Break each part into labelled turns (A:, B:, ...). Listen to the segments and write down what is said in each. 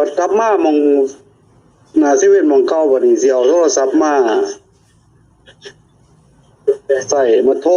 A: บัดกลับมามองหน้าเซเว่นมองเก่าบัดนี้เสิเอาโทรศัพท์มาใส่มาโทร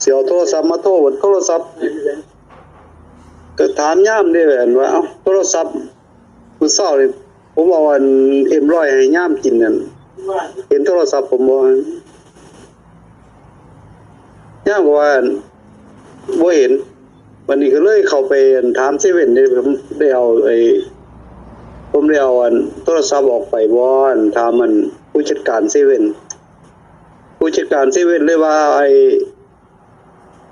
A: เสิเอาโทรศัพท์มาโทรบัดโทรศัพท์ก็ถามย่ามเด้แหวนว่าเอ้าโทรศัพท์มื้อเช้านี่ผมเอาอัน M100 ให้ย่ามกินนั่นเห็นโทรศัพท์ผมบ่ย่ามบอกว่าอั่นบ่เห็น วันนี้ก็เลยเข้าไปถามเซเว่นได้ผมได้เอาไอ้ผมได้เอาอันโทรศัพท์ออกไปบ่อนถามมันผู้จัดการเซเว่นผู้จัดการเซเว่นเลยว่าไอ้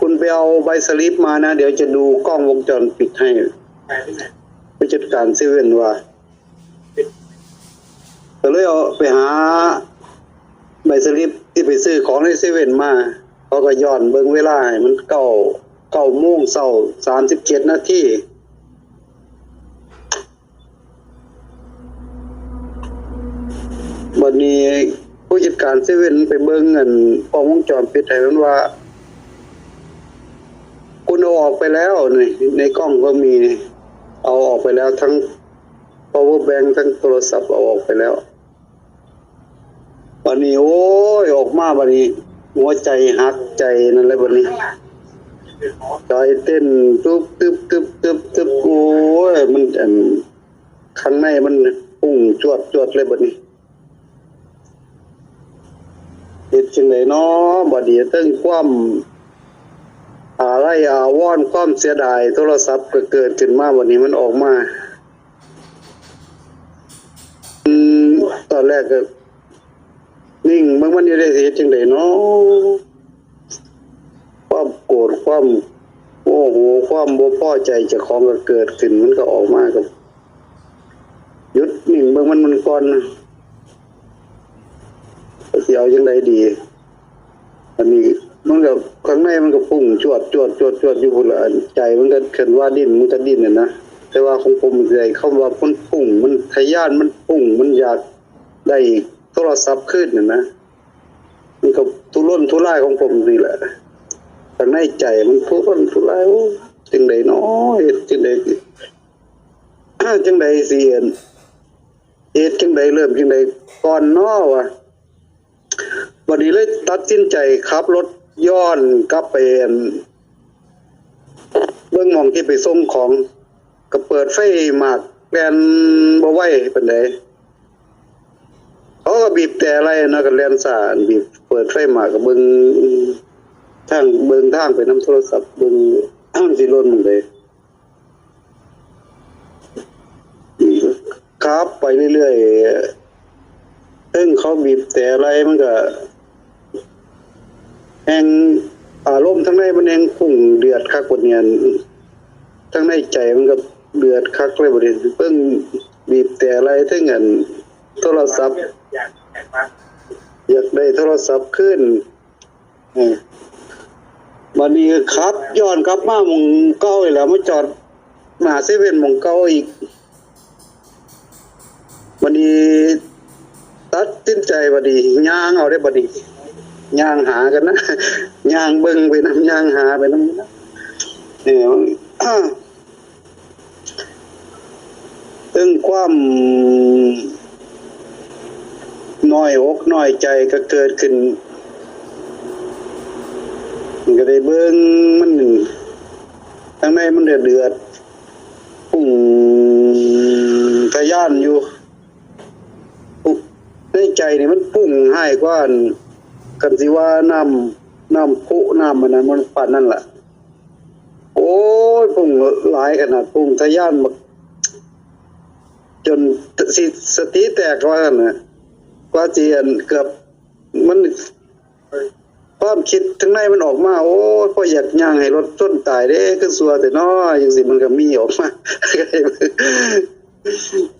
A: คุณไปเอาใบสลิปมานะ เดี๋ยวจะดูกล้องวงจรปิดให้ผู้จัดการเซเว่นว่าก็เลยเอาไปหาใบสลิปที่ไปซื้อของในเซเว่นมาเขาก็ย้อนเบิ่งเวลาให้มันเก้า เก้าโมงเช้าสามสิบเจ็ดนาทีวันนี้ผู้จัดการเซเว่นไปเบิ่งเงินกล้องวงจรปิดให้มันว่า คุณเอาออกไปแล้วนี่ในกล้องก็มีเอาออกไปแล้วทั้ง power bank ทั้งโทรศัพท์เอาออกไปแล้ววันนี้โอ้ยออกมาวันนี้ หัวใจหักใจนั่นเลยวันนี้ ใจเต้นตึบตึบตึบตึบตึบโอ้ยมันอันข้างในมันพุ่งจวดจวดเลยบัดนี้เฮ็ดจังไดเนาะบัดนี้ตึงความอะไรอาวรณ์ความเสียดาย โทรศัพท์ก็เกิดขึ้นมาวันนี้มันออกมาอืมตอนแรกก็นิ่งเมื่อมันอยู่ได้เฮ็ดจังไดเนาะ ธความโมโหความบ่พอใจจากของก็เกิดขึ้นมันก็ออกมากับยุดนิ่งเบิ่งมันมันก่อนนะสิเอาจังไดดี อันนี้มันก็ข้างในมันก็พุ่งจวดจวดจวดจวดอยู่พุ่นละใจมันก็เขินว่าดิ้นมันก็ดิ้นน่ะนะแต่ว่าของผมใจเข้าว่ามันพุ่ง มันทะยานมันพุ่ง มันอยากได้โทรศัพท์ขึ้นน่ะนะมันก็ทุรนทุร่ายของผมนี่แหละ ข้างในใจมันทุรนทุรายจังใดนาะเฮ็ดจังใดจังใดสิเฮ็ดเฮ็ดจังใดเริ่มจังใดก่อนนาะวะวันนี้เลยตัดสินใจขับรถย้อนกลับไปอั่นเบิ่งมองที่ไปส่งของก็เปิดไฟหมากแลนบ่ไหวปานใดเขาก็บีบแต่อะไรนะก็แล่นซ่าบีบเปิดไฟหมากก็เบิ่ง ทางเบิ่งทางไปน้ำโทรศัพท์เบิงอ้างสิล้นหมดเลยครับไปเรื่อยๆเอิ้งเขาบีบแต่อะไรมันก็แหงอารมณ์ทั้งในมันแหงพุ่งเดือดคักกว่าเนี่ยทั้งในใจมันก็เดือดคักเลยบ่ได้เพิ่งบีบแต่อะไรทั้งอันโทรศัพท์ อยากได้โทรศัพท์ขึ้นอืม วันนี้ครับย้อนกลับมามงเก้าอีกแล้วมาจอดหาเซเว่นมงเก้าอีกวันนี้ตัดสินใจบัดนี้ย่างเอาได้บัดนี้ย่างหากันนะย่างเบิ่งไปนํย่างหาไปนํนะเนี่ยตึงความน้อยอกน้อยใจก็เกิดขึ้น ก็ได้เบิ่งมันทางในมันเดือดเดือดปุ่งทะยานอยู่ปุ๊บในใจนี่มันปุ่งให้กว่าอันกันสิว่าน้ำน้ำพุน้ำมันนั้นมันปานนั่นแหละโอ้ยปุ่งหลายขนาดปุ่งทะยานบักจนสิสติแตกว่านั่นนะกว่าจีอันเกือบมัน ความคิดทั้งในมันออกมา โอ้พ่ออยากย่างให้รถต้นตายเด้คือสัวแต่น้อจังสิมันก็มีออกมา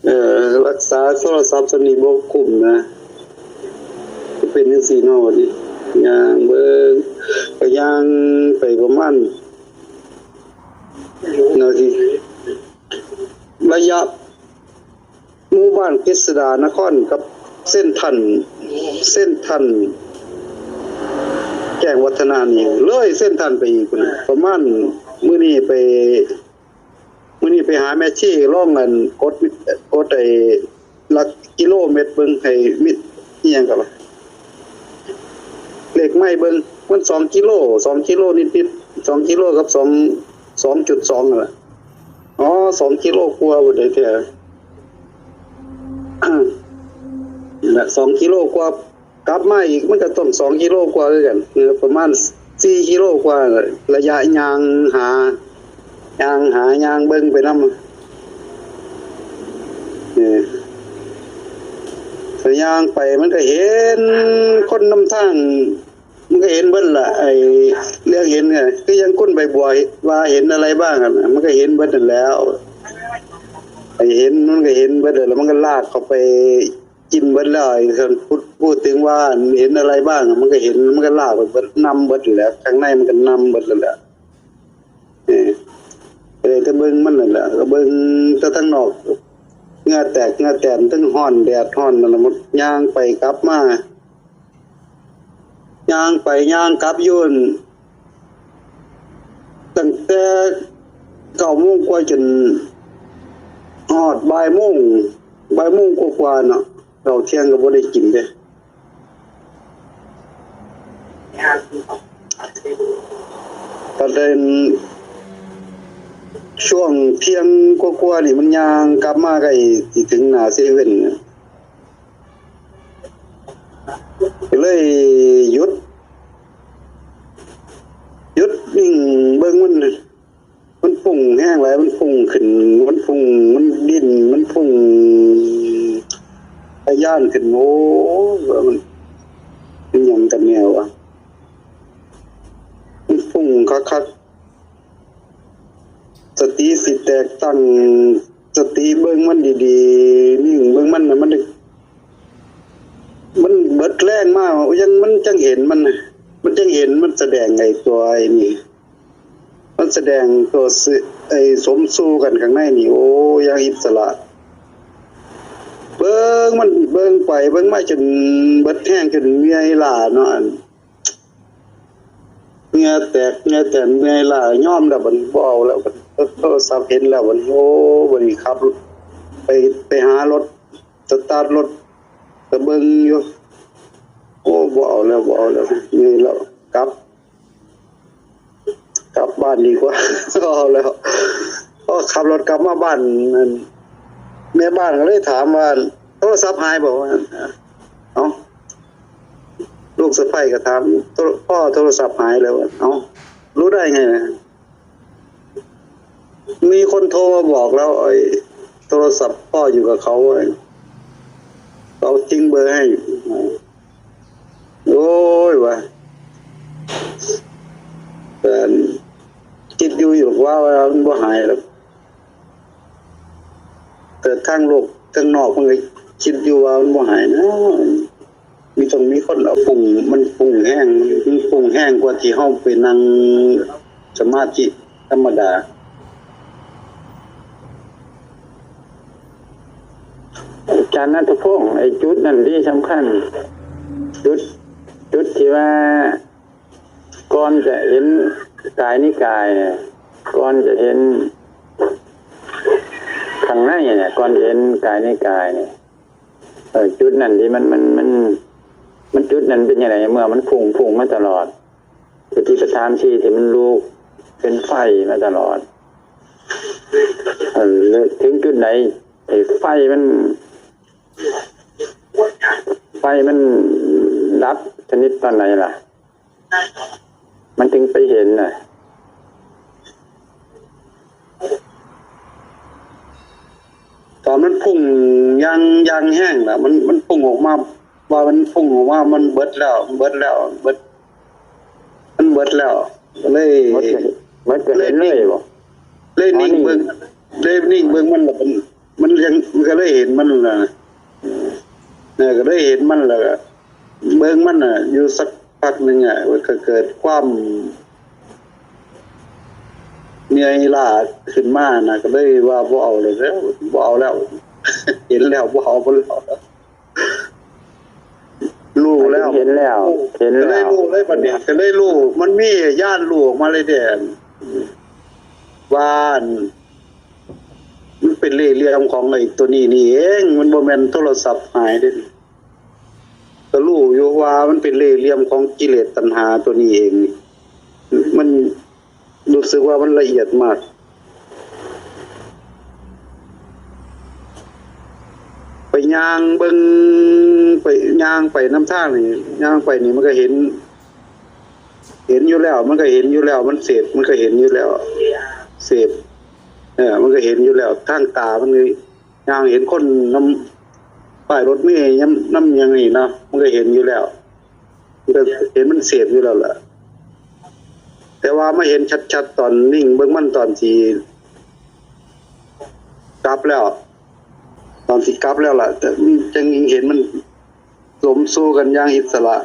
A: เออรักษาโทรศัพท์สนิบ่คุ้มนะเป็นจังซี่นาะว่าดิย่างเบิ่งก็ย่างไปประมาณนาทีระยะหมู่บ้านกฤษดานครกับเส้นทัน เส้นทัน แจ้งวัฒนานี่เลยเส้นทันไปอีกพุ่นน่ะประมาณมื้อนี้ไปมื้อนี้ไปหาแม่ชีร่องกันกดกดไอ้หลักกิโลเมตรเบิ่งให้มิดอีหยังก็ว่าเลขไม้เบิ่งมันสองกิโลสองกิโลนิดๆสองกิโลกับสองสองจุดสองนั่นแหละอ๋อสองกิโลกว่าบ่ได้แท้นั่แหละสองกิโลกว่า กลับมาอีกมันก็ต้องสองกิโลกว่าด้วยกันประมาณสี่กิโลกว่าระยะยางหายางหายางเบิ้งไปน้ำเนี่ยระยางไปมันก็เห็นคนนำทางมันก็เห็นเบิ้ลละไอเรื่องเห็นไงก็ยังก้นใบบัวว่าเห็นอะไรบ้างอะนะมันก็เห็นเบิ้ลแล้วไอเห็นมันก็เห็นเบิ้ลแล้วมันก็ลากเข้าไปกินเบิ้ลแล้วไอ้คนพูด พูดถึงว่าเห็นอะไรบ้าง มันก็เห็นมันก็ลาไปเบิ้ลนำเบิ้ลอยู่แล้วข้างในมันก็นำเบิ้ลแล้วแหละเออเออก็เบิ้งมันนั่นแหละก็เบิ้งแต่ทั้งนอกเงาแตกเงาแตนทั้งห้อนแดดห้อนนั่นละมันย่างไปกลับมาย่างไปย่างกลับยุ่นตั้งแต่เก้าโมงกว่าจนฮอดบ่ายโมงบ่ายโมงกว่าๆเนาะเราเที่ยงก็บ่ได้กินเด้ ตอนเดินช่วงเที่ยงกว่าๆนี่มันย่างกลับมาก็อีสิถึงหน้าเซเว่นเลยหยุดหยุดนิ่งเบิ่งมันมันพุ่งแห้งแล้วมันพุ่งขึ้น มันพุ่งมันดิ้นมันพุ่งทะย่านขึ้นโอ้ว่ามันเป็นหยังกันแนวอะมันพุ่งคักๆสติสิแตกตั้งส ติเบิ่งมันดีๆนิ่เบิ่งมันนะมันมันเบิดแรงมากยังมันจังเห็นมันมันจังเห็นมันแสดงไงตัวไอ้นี่ มันแสดงตัวไอ้สมสู้กันข้างในนี่ โอ้ยังอิสระเบิ้งมันเบิ้งไปเบิ้งมาจนเบิดแห้งจนเมียหล่าเนาะเมียแตกเมียแตนเมียหล่าย่อมแล้วบัดบ่เอาแล้วบัด โทรศัพท์เห็นแล้วบัดโอ้บัดนี้ขับไปไปหารถสตาร์ทรถก็เบิงอยู่โอ้บ่เอาแล้วบ่เอาแล้วนี่อยแล้วกลับ กลับบ้านดีกว่าเอาแล้วก็ขับรถกลับมาบ้านนั่นแม่บ้านก็เลยถามว่าโทรศัพท์หายบอกว่าเอ้าลูกสะใภ้ก็ถามโทรพ่อโทรศัพท์หายแล้วเอ้ารู้ได้ไงนะ มีคนโทรมาบอกแล้วไอ้โทรศัพท์พ่ออยู่กับเขาไอ้เขาทิ้งเบอร์ให้ โอ้ยวะแต่คิดอยู่อยู่ว่าว่ามันบ่หายหรอกแต่ทางโลกทางนอกมันก็คิดอยู่ว่ามันบ่หายนะมีต้องมีคนเอาปุ่งมันปุ่งแห้งมันปุ่งแห้งกว่าที่เฮาไปนั่งสมาธิธรรมดา
B: อาจารย์นัทพงศ์ไอ้จุดนั่นที่สำคัญ จุดจุดที่ว่าก่อนจะเห็นกายนิกายเนี่ยก่อนจะเห็นข้างในเนี่ยก่อนเห็นกายนิกายเนี่ยเออจุดนั่นที่มันมันมัน มันจุดนั้นเป็นยังไงเมื่อมันพุ่งพุ่งมาตลอดสติปัฏฐานที่ที่มันลูกเป็นไฟมาตลอดเออถึงจุดไหนไอ้ไฟมัน ไฟมันดับชนิดตอนไหนล่ะ มันถึงไปเห็นน่ะ
A: ตอนมันพุ่งยางยางแห้งน่ะ มันมันพุ่งออกมาว่ามันพุ่งออกมามันเบิดแล้ว เบิดแล้ว เบิด มันเบิดแล้วก็เลย
B: มันก็มันก็เห็นเลยบ่
A: เลยนิ่ง
B: อ๋อนี่
A: เบิ่งเลยนิ่งเบิ่งมันแล้วมันมันยังมันก็เลยเห็นมันน่ะ เนี่ยก็เลยเห็นมันแล้วก็เบิ่งมันน่ะ อยู่สักพักหนึงอะมันก็เกิดความเหนื่อยล้าขึ้นมานะก็เลยว่าบ่เอาเลยแล้วบ่เอาแล้ว เห็นแล้วบ่เอาบ่แล้วรู้แล้ว
B: เห็นแล้ว เห็น
A: ก็เล
B: แล้
A: ยวรู้เลยบัดนี้ก็เลยรู้มันมีญาติรู้ออกมาเลยเด่นว่าอันเป็นเล่ห์เหลี่ยมของไอ้ตัวนี้นี่เอง มันบ่แม่นโทรศัพท์หายเด้ ก็รู้อยู่ว่ามันเป็นเล่เหลี่ยมของกิเลสตัณหาตัวนี้เอง มันรู้สึกว่ามันละเอียดมาก ไปย่างเบิ่งไปย่างไปน้ำทางนี่ย่างไปนี่มันก็เห็น เห็นอยู่แล้ว มันก็เห็นอยู่แล้ว มันเสพมันก็เห็นอยู่แล้ว เสพเออมันก็เห็นอยู่แล้วทางตามันเลยย่างเห็นคนน้ำ ป้ายรถเมย์ย้ำน้ำยังนี่เนาะมันก็เห็นอยู่แล้วมันก็เห็นมันเสพอยู่แล้วล่ะ แต่ว่าไมาเห็นชัดๆตอนนิ่งเบิ่งมันตอนที่กลับแล้ว ตอนที่กลับแล้วล่ะแต่จังยิงเห็นมันสมสู้กันอย่างอิสระ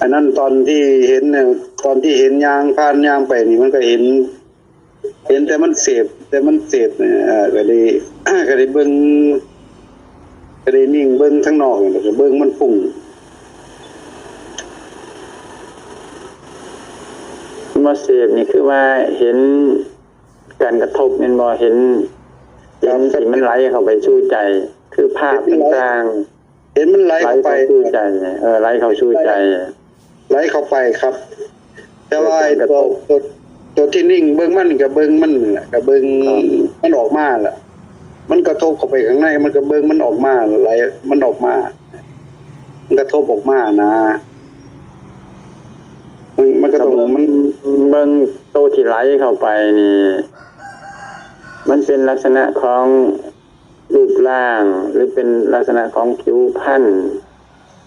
A: อันนั้นตอนที่เห็นเนี่ยตอนที่เห็นยางผ่านยางไปนี่มันก็เห็น เห็นแต่มันเสพแต่มันเสพเนี่ยเอ่อก็ได้ก็ได้เบิ่งก็ได้นิ่งเบิ่งทั้งนอกนี่แหละก็เบิ่งมันฟุ้ง
B: มาเสพนี่คือว่าเห็นการกระทบเนี่ยบ่เห็นเห็นสิ่งมันไหลเข้าไปสู่ใจ คือภาพต่าง
A: เห็นมันไหล
B: ๆไหล
A: เข้าไป
B: เข้าสู่ใจเออไหลเข้าสู่ใจ
A: ไหลเข้าไปครับ แต่ว่าไอ้
B: กระ
A: ตัว
B: ทบ
A: ตัวตัวที่นิ่งเบิ่งมันกับเบิ่งมันนั่นแหละกับเบิ่งมันออกมาล่ะมันกระทบเข้าไปข้างใน มันก็เบิ่งมันออกมาไหลมันออกมา มันกระทบออกมานะมันมันก็ต้องมัน
B: เบิ่งโตวที่ไหลเข้าไปนี่ มันเป็นลักษณะของรูปร่าง หรือเป็นลักษณะของผิวพรรณ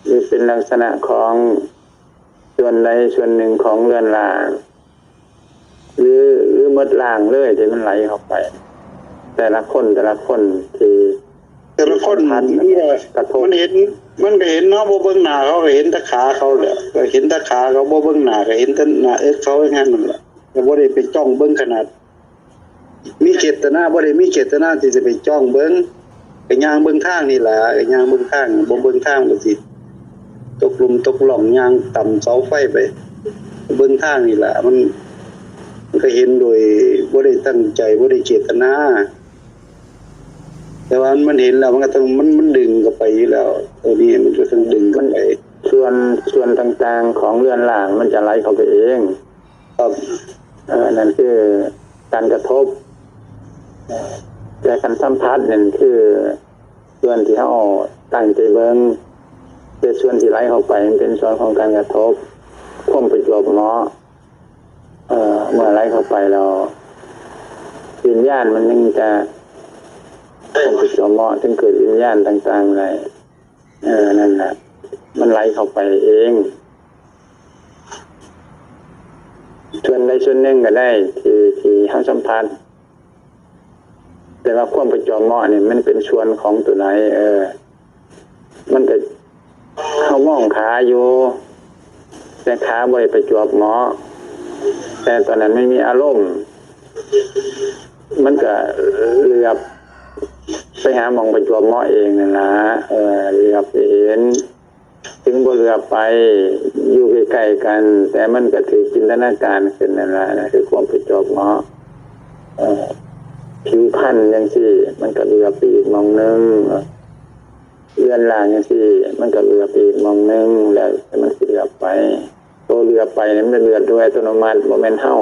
B: หรือเป็นลักษณะของส่วนใดส่วนหนึ่งของเรือนร่าง หรือหรือหมดร่างเลยที่มันไหลเข้าไป แต่ละคนแต่ละคนที่
A: แต่ละคน
B: พัน
A: มันก็
B: กระทบ
A: มันเห็น มันก็เห็นเนาะบ่เบิ่งหน้าเขาก็เห็นแต่ขาเขาแหละก็เห็นแต่ขาเขาบ่เบิ่งหน้าก็เห็นแต่หน้าเอิ้เขาอย่างนั้นนั่นแหละก็บ่ได้ไปจ้องเบิ่งขนาด มีเจตนาบ่ได้มีเจตนาที่จะไปจ้องเบิ่งก็ย่างเบิ่งทางนี่ล่ะก็ย่างเบิ่งทางบ่เบิ่งทางก็สิตกหลุมตกหล่องย่างต่ำเสาไฟไป เบิ่งทางนี่ล่ะมันมัน ก็เห็นโดยบ่ได้ตั้งใจบ่ได้เจตนาแต่ว่ามันเห็นแล้วมันก็ต้องมันมันดึงเข้าไปอยู่แล้วตัวนี้มันก็ต้องดึงเข้าไป
B: ส่วนส่วนต่างๆของเรือนร่างมันจะไหลเข้าไปเอง
A: ครับ
B: เออนั่นคือการกระทบเอ่อแต่การสัมผัสนั่นคือส่วนที่เขาตั้งใจเบิ้งเป็นส่วนที่ไหลเข้าไปมันเป็นส่วนของการกระทบควบประจวบเหมาะ เออเมื่อไหลเข้าไปเราวิญญาณมันยังจะควบประจวบเมาะถึงเกิดวิญญาณต่างๆอะไรเออนั่นแหละมันไหลเข้าไปเองส่วนใดส่วนหนึ่งก็ได้ ที่ที่เขาสัมพันธ์แต่ว่าความประจอมเมาะเนี่ยมันเป็นส่วนของตัวไหน เออ มันก็เข้ามองขาอยู่แต่ขาบริประจวบเมาะ แต่ตอนนั้นไม่มีอารมณ์ มันก็เหลือบไปหามองประจวบเหมาะเองนั่นนะเออเหลือบเห็น ถึงบเรือไป อยู่ใกล้ๆกัน แต่มันก็ถือจินตนาการขึ้นนั่นแหละนะคือความประจบเหมาะเอ่อผิวพันธุ์ยังสิมันก็เรือปีกมองหนึงเรือนล่างยังสิมันก็เรือปีกมองหนึงแล้วมันสิเรือไป ตัวเรือไปเนี่ยมันเรือด้วยอัตโนมัติโมเมนเท่า